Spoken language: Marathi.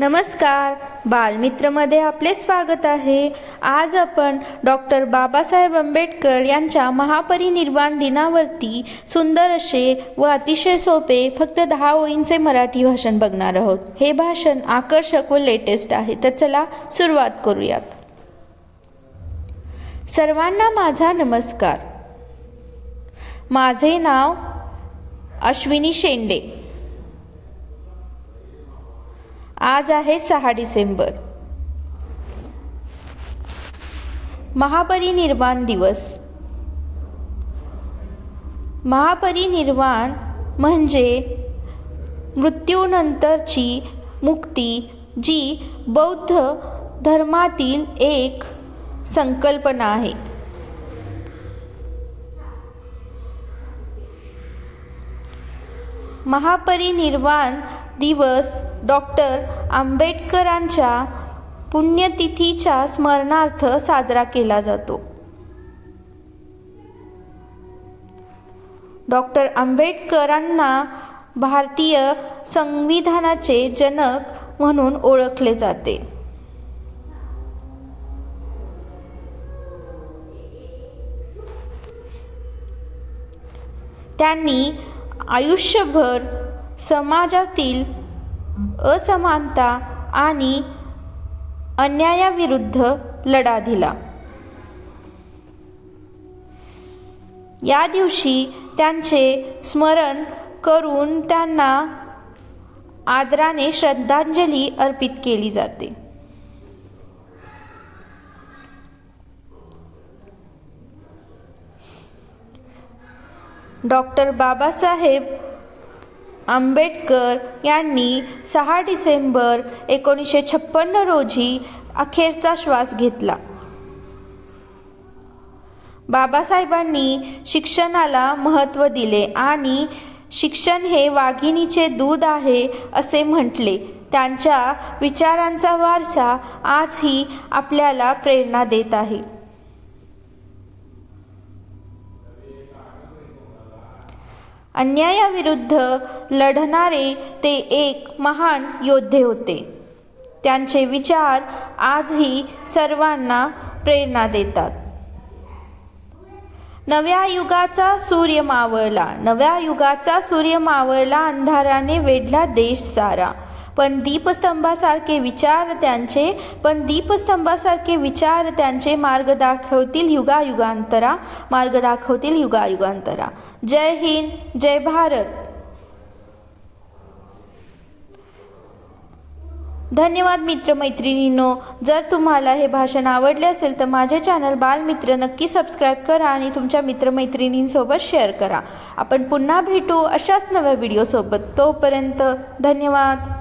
नमस्कार. बालमित्रमध्ये आपले स्वागत आहे. आज आपण डॉक्टर बाबासाहेब आंबेडकर यांच्या महापरिनिर्वाण दिनावरती सुंदर असे व अतिशय सोपे फक्त दहा ओळींचे मराठी भाषण बघणार आहोत. हे भाषण आकर्षक व लेटेस्ट आहे. तर चला सुरुवात करूयात. सर्वांना माझा नमस्कार. माझे नाव अश्विनी शेंडे. आज आहे सहा डिसेंबर. महापरिनिर्वाण दिवस. महापरिनिर्वाण म्हणजे मृत्यूनंतरची मुक्ती जी बौद्ध धर्मातील एक संकल्पना आहे. महापरिनिर्वाण दिवस डॉक्टर आंबेडकरांच्या पुण्यतिथीच्या स्मरणार्थ साजरा केला जातो. डॉक्टर आंबेडकरांना भारतीय संविधानाचे जनक म्हणून ओळखले जाते. त्यांनी आयुष्यभर समाजातील असमानता आणि अन्यायाविरुद्ध लढा दिला. या दिवशी त्यांचे स्मरण करून त्यांना आदराने श्रद्धांजली अर्पित केली जाते. डॉक्टर बाबासाहेब आंबेडकर यांनी सहा डिसेंबर एकोणीसशे छप्पन्न रोजी अखेरचा श्वास घेतला. बाबासाहेबांनी शिक्षणाला महत्त्व दिले आणि शिक्षण हे वाघिणीचे दूध आहे असे म्हटले. त्यांच्या विचारांचा वारसा आजही आपल्याला प्रेरणा देत आहे. अन्यायाविरुद्ध लढणारे ते एक महान योद्धे होते. त्यांचे विचार आजही सर्वांना प्रेरणा देतात. नव्या युगाचा सूर्य मावळला नव्या युगाचा सूर्य मावळला अंधाराने वेढला देश सारा. पण दीपस्तंभासारखे विचार त्यांचे पण दीपस्तंभासारखे विचार त्यांचे मार्ग दाखवतील युगायुगांतरा मार्ग दाखवतील युगायुगांतरा. जय हिंद जय भारत. धन्यवाद मित्रमैत्रिणींनो. जर तुम्हाला हे भाषण आवडले असेल तर माझे चॅनल बालमित्र नक्की सबस्क्राईब करा आणि तुमच्या मित्रमैत्रिणींसोबत शेअर करा. आपण पुन्हा भेटू अशाच नव्या व्हिडिओसोबत. तोपर्यंत धन्यवाद.